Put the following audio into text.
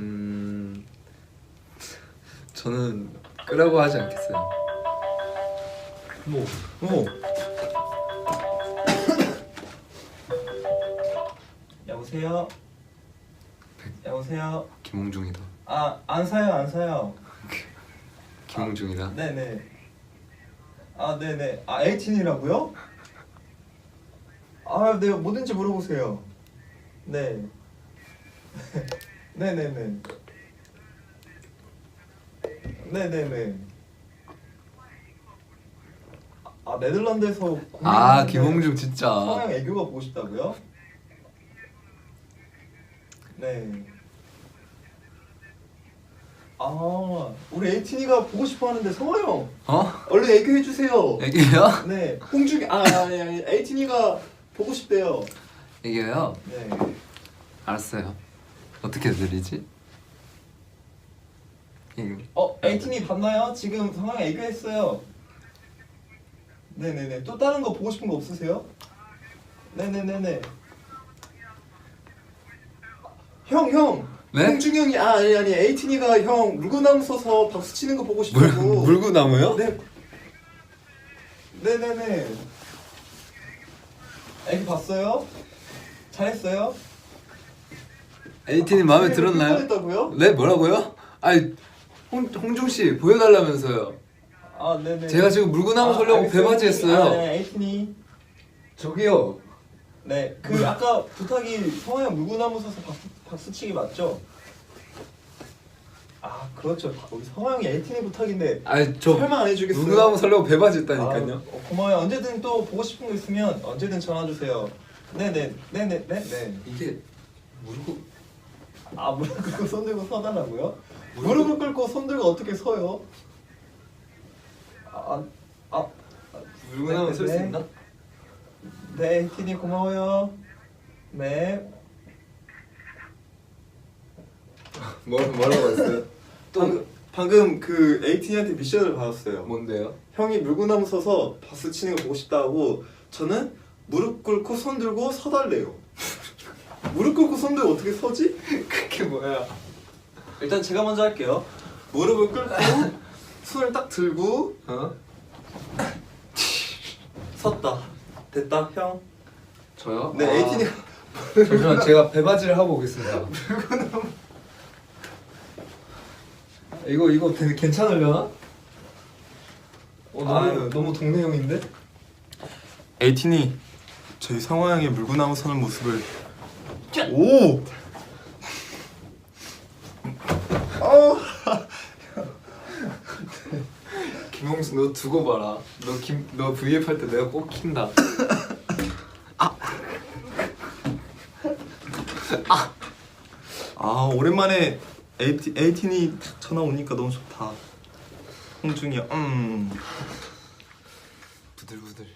음 저는 끄라고 하지 않겠어요. 뭐? 뭐? 여보세요? 여보세요? 김홍중이다. 아, 안 사요, 안 사요. 김홍중이다. 네네. 아, 네네. 아, 에이틴이라고요? 아, 네, 뭐든지 물어보세요. 네. 네네네. 네네네. 아, 네덜란드에서 아 김홍중 진짜. 서양 애교가 보고 싶다고요? 네. 아, 우리 에이틴이가 보고 싶어 하는데 성화 형, 어? 얼른 애교 해주세요. 애기요? 네, 홍중, 아, 아니, 아니, 에이틴이가 보고 싶대요. 애기요? 네. 알았어요. 어떻게 들리지? 이거. 어, 에이틴이 봤나요? 지금 형 애교했어요. 네네네. 또 다른 거 보고 싶은 거 없으세요? 네네네네. 형, 형. 네? 홍중 형이 아 아니 아니 에이틴이가 형 물구나무 서서 박수 치는 거 보고 물 싶다고. 물구나무요? 네. 네네네. 애기 봤어요? 잘했어요? 에이틴이 마음에 들었나요? 했다고요? 네 뭐라고요? 아니 홍 홍중 씨 보여달라면서요. 아 네네. 제가 지금 물구나무 서려고 알겠어요. 배바지 했어요. 아, 네, 에이틴이. 저기요. 네, 그 아까 부탁이 성화 형 물구나무 서서 박수, 박수 치기 맞죠? 아 그렇죠. 우리 성화 형이 에이틴이 부탁인데 아니 저 설마 안 해주겠어요? 물구나무 서려고 배바지 했다니까요. 아, 어, 고마워요. 언제든 또 보고 싶은 거 있으면 언제든 전화 주세요. 네네 네네 네 네. 이게 물구 아 무릎 꿇고 손 들고 서달라고요? 무릎을 꿇고 손 들고 어떻게 서요? 아, 아, 아 물구나무 네, 설수 네. 있나? 네, 티니 고마워요. 네. 뭐 뭐라고 했어요? 또 방금, 방금 그 에이틴이한테 미션을 받았어요. 뭔데요? 형이 물구나무 서서 박수 치는 거 보고 싶다고 저는 무릎 꿇고 손 들고 서달래요. 들고 어떻게 서지? 그게 뭐야? 일단 제가 먼저 할게요. 무릎을 꿇고 손을 딱 들고 어? 섰다. 됐다, 형. 저요? 네, 아, 에이틴이 잠시만 제가 배바지를 하고 오겠습니다. 이거 이거 되게 괜찮으려나? 어, 너무 아유. 너무 동네 형인데? 에이틴이 저희 성화 형의 물구나무 서는 모습을 오! 어! 김홍수 너 두고 봐라. 너김너 V앱 할때 내가 꼭 킨다. 아 오랜만에 에이티, 에이틴이 전화 오니까 너무 좋다 홍중이 음 부들부들.